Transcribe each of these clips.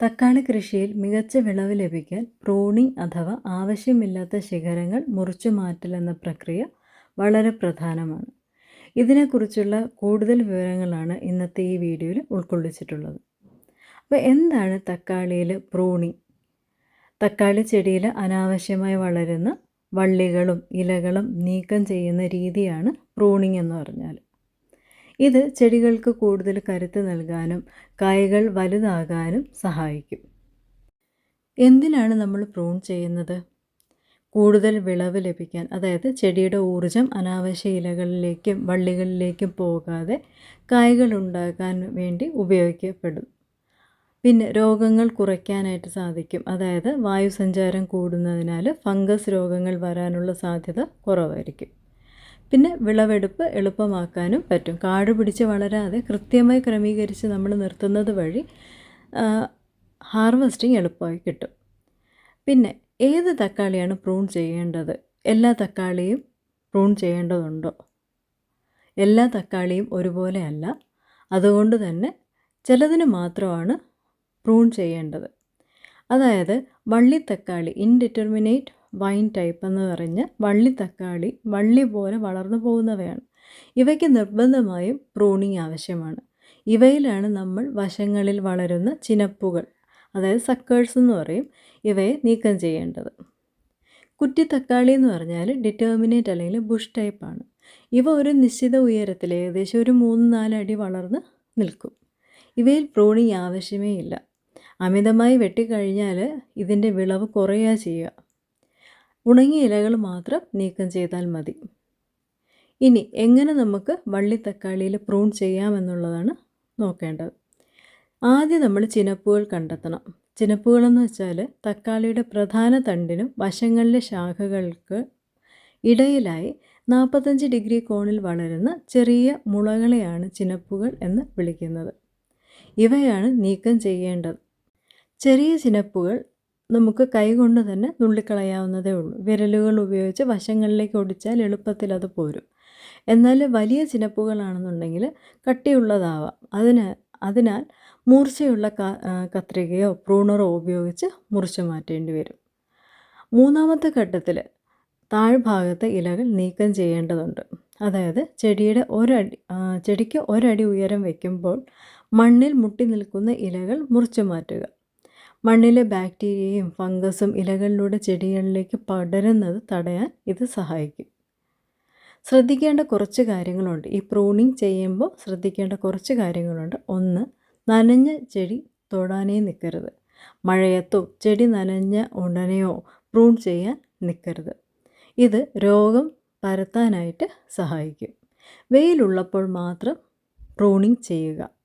തക്കാളി കൃഷിയിൽ മികച്ച വിളവ് ലഭിക്കാൻ പ്രൂണിംഗ് അഥവാ ആവശ്യമില്ലാത്ത ശിഖരങ്ങൾ മുറിച്ചു മാറ്റൽ എന്ന പ്രക്രിയ വളരെ പ്രധാനമാണ്. ഇതിനെക്കുറിച്ചുള്ള കൂടുതൽ വിവരങ്ങളാണ് ഇന്നത്തെ ഈ വീഡിയോയിൽ ഉൾക്കൊള്ളിച്ചിട്ടുള്ളത്. അപ്പോൾ എന്താണ് തക്കാളിയിൽ പ്രൂണിംഗ്? തക്കാളി ചെടിയിൽ അനാവശ്യമായി വളരുന്ന വള്ളികളും ഇലകളും നീക്കം ചെയ്യുന്ന രീതിയാണ് പ്രൂണിംഗ് എന്ന് പറഞ്ഞാൽ. ഇത് ചെടികൾക്ക് കൂടുതൽ കരുത്ത് നൽകാനും കായകൾ വലുതാകാനും സഹായിക്കും. എന്തിനാണ് നമ്മൾ പ്രൂൺ ചെയ്യുന്നത്? കൂടുതൽ വിളവ് ലഭിക്കാൻ അതായത് ചെടിയുടെ ഊർജം അനാവശ്യ ഇലകളിലേക്കും വള്ളികളിലേക്കും പോകാതെ കായകൾ ഉണ്ടാക്കാൻ വേണ്ടി ഉപയോഗിക്കപ്പെടും. പിന്നെ രോഗങ്ങൾ കുറയ്ക്കാനായിട്ട് സാധിക്കും. അതായത് വായുസഞ്ചാരം കൂടുന്നതിനാൽ ഫംഗസ് രോഗങ്ങൾ വരാനുള്ള സാധ്യത കുറവായിരിക്കും. പിന്നെ വിളവെടുപ്പ് എളുപ്പമാക്കാനും പറ്റും. കാട് പിടിച്ച് വളരാതെ കൃത്യമായി ക്രമീകരിച്ച് നമ്മൾ നിർത്തുന്നത് വഴി ഹാർവസ്റ്റിംഗ് എളുപ്പമായി കിട്ടും. പിന്നെ ഏത് തക്കാളിയാണ് പ്രൂൺ ചെയ്യേണ്ടത്? എല്ലാ തക്കാളിയും പ്രൂൺ ചെയ്യേണ്ടതുണ്ടോ? എല്ലാ തക്കാളിയും ഒരുപോലെ അല്ല. അതുകൊണ്ട് തന്നെ ചിലതിന് മാത്രമാണ് പ്രൂൺ ചെയ്യേണ്ടത്. അതായത് വള്ളി വള്ളിത്തക്കാളി ഇൻഡിറ്റർമിനേറ്റ് വൈൻ ടൈപ്പ് എന്ന് പറഞ്ഞ് വള്ളി തക്കാളി വള്ളി പോലെ വളർന്നു പോകുന്നവയാണ്. ഇവയ്ക്ക് നിർബന്ധമായും പ്രൂണിങ് ആവശ്യമാണ്. ഇവയിലാണ് നമ്മൾ വശങ്ങളിൽ വളരുന്ന ചിനപ്പുകൾ അതായത് സക്കേഴ്സ് എന്ന് പറയും ഇവയെ നീക്കം ചെയ്യേണ്ടത്. കുറ്റി തക്കാളി എന്ന് പറഞ്ഞാൽ ഡിറ്റർമിനേറ്റ് അല്ലെങ്കിൽ ബുഷ് ടൈപ്പാണ് ഇവ ഒരു നിശ്ചിത ഉയരത്തിൽ ഏകദേശം ഒരു മൂന്ന് നാല് അടി വളർന്ന് നിൽക്കും. ഇവയിൽ പ്രൂണിങ് ആവശ്യമേ ഇല്ല. അമിതമായി വെട്ടിക്കഴിഞ്ഞാൽ ഇതിന്റെ വിളവ് കുറയുക ചെയ്യുക. ഉണങ്ങിയ ഇലകൾ മാത്രം നീക്കം ചെയ്താൽ മതി. ഇനി എങ്ങനെ നമുക്ക് വള്ളി തക്കാളിയിൽ പ്രൂൺ ചെയ്യാമെന്നുള്ളതാണ് നോക്കേണ്ടത്. ആദ്യം നമ്മൾ ചിനപ്പുകൾ കണ്ടെത്തണം. ചിനപ്പുകളെന്ന് വെച്ചാൽ തക്കാളിയുടെ പ്രധാന തണ്ടിനും വശങ്ങളിലെ ശാഖകൾക്ക് ഇടയിലായി നാൽപ്പത്തഞ്ച് ഡിഗ്രി കോണിൽ വളരുന്ന ചെറിയ മുളകളെയാണ് ചിനപ്പുകൾ എന്ന് വിളിക്കുന്നത്. ഇവയാണ് നീക്കം ചെയ്യേണ്ടത്. ചെറിയ ചിനപ്പുകൾ നമുക്ക് കൈകൊണ്ട് തന്നെ നുള്ളിക്കളയാവുന്നതേ ഉള്ളൂ. വിരലുകൾ ഉപയോഗിച്ച് വശങ്ങളിലേക്ക് ഒടിച്ചാൽ എളുപ്പത്തിൽ അത് പോരും. എന്നാൽ വലിയ ചിനപ്പുകളാണെന്നുണ്ടെങ്കിൽ കട്ടിയുള്ളതാവാം. അതിന് അതിനാൽ മൂർച്ചയുള്ള കത്രികയോ പ്രൂണറോ ഉപയോഗിച്ച് മുറിച്ച് മാറ്റേണ്ടി വരും. മൂന്നാമത്തെ ഘട്ടത്തിൽ താഴ്ഭാഗത്തെ ഇലകൾ നീക്കം ചെയ്യേണ്ടതുണ്ട്. അതായത് ചെടിയുടെ ഒരടി ചെടിക്ക് ഒരടി ഉയരം വയ്ക്കുമ്പോൾ മണ്ണിൽ മുട്ടി നിൽക്കുന്ന ഇലകൾ മുറിച്ചു മാറ്റുക. മണ്ണിലെ ബാക്ടീരിയയും ഫംഗസും ഇലകളിലൂടെ ചെടികളിലേക്ക് പടരുന്നത് തടയാൻ ഇത് സഹായിക്കും. ശ്രദ്ധിക്കേണ്ട കുറച്ച് കാര്യങ്ങളുണ്ട്. ഈ പ്രൂണിങ് ചെയ്യുമ്പോൾ ശ്രദ്ധിക്കേണ്ട കുറച്ച് കാര്യങ്ങളുണ്ട്. ഒന്ന് നനഞ്ഞ ചെടി തൊടാനേ നിൽക്കരുത് മഴയത്തോ ചെടി നനഞ്ഞ ഉടനെയോ പ്രൂൺ ചെയ്യാൻ നിൽക്കരുത് ഇത് രോഗം പരത്താനായിട്ട് സഹായിക്കും. വെയിലുള്ളപ്പോൾ മാത്രം പ്രൂണിങ് ചെയ്യുക.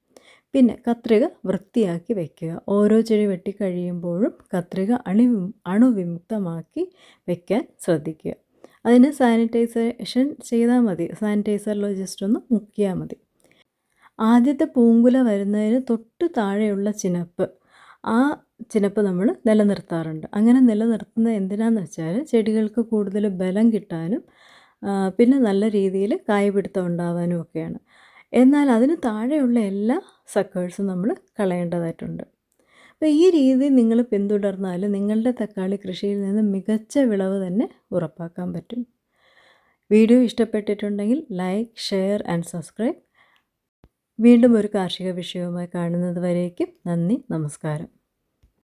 പിന്നെ കത്രിക വൃത്തിയാക്കി വയ്ക്കുക ഓരോ ചെടി വെട്ടിക്കഴിയുമ്പോഴും കത്രിക അണി അണുവിമുക്തമാക്കി വയ്ക്കാൻ ശ്രദ്ധിക്കുക. അതിന് സാനിറ്റൈസേഷൻ ചെയ്താൽ മതി. സാനിറ്റൈസറിലോ ജസ്റ്റ് ഒന്ന് മുക്കിയാൽ മതി. ആദ്യത്തെ പൂങ്കുല വരുന്നതിന് തൊട്ട് താഴെയുള്ള ചിനപ്പ്. ആ ചിനപ്പ് നമ്മൾ നിലനിർത്താറുണ്ട്. അങ്ങനെ നിലനിർത്തുന്നത് എന്തിനാന്ന് വെച്ചാൽ ചെടികൾക്ക് കൂടുതൽ ബലം കിട്ടാനും പിന്നെ നല്ല രീതിയിൽ കായ്പിടുത്തം ഉണ്ടാവാനും ഒക്കെയാണ്. എന്നാൽ അതിന് താഴെയുള്ള എല്ലാ സക്കേഴ്സും നമ്മൾ കളയേണ്ടതായിട്ടുണ്ട്. അപ്പോൾ ഈ രീതി നിങ്ങൾ പിന്തുടർന്നാൽ നിങ്ങളുടെ തക്കാളി കൃഷിയിൽ നിന്ന് മികച്ച വിളവ് തന്നെ ഉറപ്പാക്കാൻ പറ്റും. വീഡിയോ ഇഷ്ടപ്പെട്ടിട്ടുണ്ടെങ്കിൽ ലൈക്ക് ഷെയർ ആൻഡ് സബ്സ്ക്രൈബ് വീണ്ടും ഒരു കാർഷിക വിഷയവുമായി കാണുന്നത് വരേക്കും നന്ദി നമസ്കാരം.